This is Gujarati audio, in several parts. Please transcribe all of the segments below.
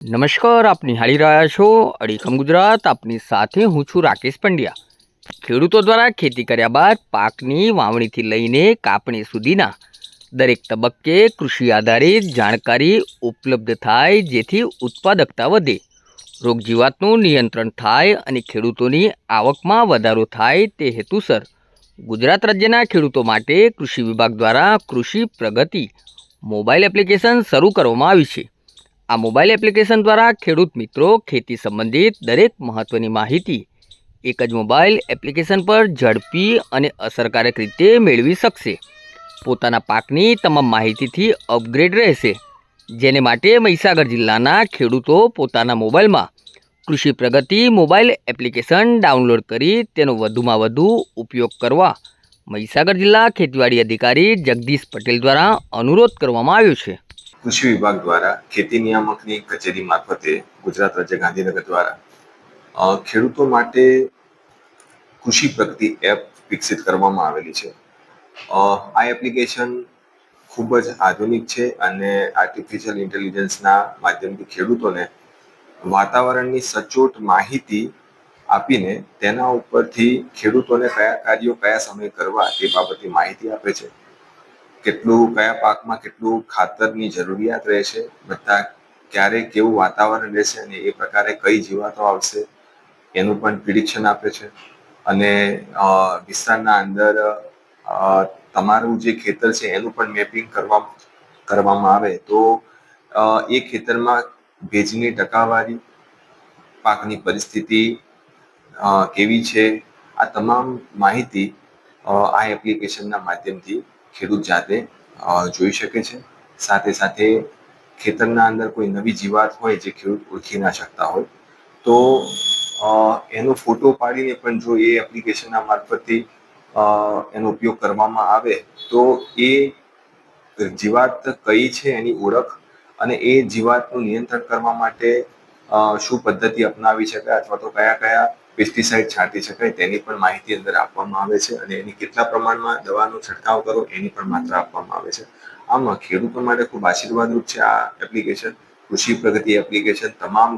નમસ્કાર, આપ નિહાળી રહ્યા છો અડીખમ ગુજરાત. આપની સાથે હું છું રાકેશ પંડ્યા. ખેડૂતો દ્વારા ખેતી કર્યા બાદ પાકની વાવણીથી લઈને કાપણી સુધીના દરેક તબક્કે કૃષિ આધારિત જાણકારી ઉપલબ્ધ થાય, જેથી ઉત્પાદકતા વધે. રોગજીવાતનું નિયંત્રણ થાય અને ખેડૂતોની આવકમાં વધારો થાય તે હેતુસર ગુજરાત રાજ્યના ખેડૂતો માટે કૃષિ વિભાગ દ્વારા કૃષિ પ્રગતિ મોબાઈલ એપ્લિકેશન શરૂ કરવામાં આવી છે. આ મોબાઈલ એપ્લિકેશન દ્વારા ખેડૂત મિત્રો ખેતી સંબંધિત દરેક મહત્ત્વની માહિતી એક જ મોબાઈલ એપ્લિકેશન પર ઝડપી અને અસરકારક રીતે મેળવી શકશે. પોતાના પાકની તમામ માહિતીથી અપગ્રેડ રહેશે. જેને માટે મહીસાગર જિલ્લાના ખેડૂતો પોતાના મોબાઈલમાં કૃષિ પ્રગતિ મોબાઈલ એપ્લિકેશન ડાઉનલોડ કરી તેનો વધુમાં વધુ ઉપયોગ કરવા મહીસાગર જિલ્લા ખેતીવાડી અધિકારી જગદીશ પટેલ દ્વારા અનુરોધ કરવામાં આવ્યો છે. કૃષિ વિભાગ દ્વારા ખેતી નિયામકની કચેરી મારફતે ગુજરાત રાજ્ય ગાંધીનગર દ્વારા ખેડૂતો માટે કૃષિ પ્રગતિ એપ વિકસિત કરવામાં આવેલી છે. આ એપ્લિકેશન ખૂબ જ આધુનિક છે અને આર્ટિફિશિયલ ઇન્ટેલિજન્સના માધ્યમથી ખેડૂતોને વાતાવરણની સચોટ માહિતી આપીને તેના ઉપરથી ખેડૂતોને કયા કાર્યો, કયા સમયે કરવા તે બાબતે માહિતી આપે છે. કેટલું, કયા પાકમાં કેટલું ખાતરની જરૂરિયાત રહેશે બધા ક્યારે કેવું વાતાવરણ રહેશે અને એ પ્રકારે કઈ જીવાતો આવશે, એનું પણ પ્રિડિક્શન આપે છે. અને વિસ્તારના અંદર તમારું જે ખેતર છે એનું પણ મેપિંગ કરવા, કરવામાં આવે તો એ ખેતરમાં ભેજની ટકાવારી, પાકની પરિસ્થિતિ કેવી છે, આ તમામ માહિતી આ એપ્લિકેશનના માધ્યમથી ખેડૂત જાતે જોઈ શકે છે. સાથે સાથે ખેતરના અંદર કોઈ નવી જીવાત હોય જે ખેડૂત ઓળખી ના શકતા હોય, તો એનો ફોટો પાડીને પણ જો એ એપ્લિકેશનના મારફતથી એનો ઉપયોગ કરવામાં આવે, તો એ જીવાત કઈ છે એની ઓળખ અને એ જીવાતનું નિયંત્રણ કરવા માટે શું પદ્ધતિ અપનાવી શકાય અથવા તો કયા કયા પેસ્ટિસાઇડ છાંટી શકાય, તેની પણ માહિતી અંદર આપવામાં આવે છે અને એની કેટલા પ્રમાણમાં દવાનો છંટકાવ કરો, એની પણ માત્રા આપવામાં આવે છે. આમ, ખેડૂતો માટે ખૂબ આશીર્વાદરૂપ છે આ એપ્લિકેશન કૃષિ પ્રગતિ એપ્લિકેશન તમામ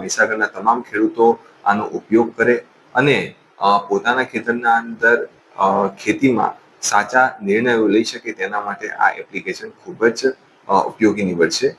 મહીસાગરના તમામ ખેડૂતો આનો ઉપયોગ કરે અને પોતાના ખેતરના અંદર ખેતીમાં સાચા નિર્ણયો લઈ શકે તેના માટે આ એપ્લિકેશન ખૂબ જ ઉપયોગી નીવડશે.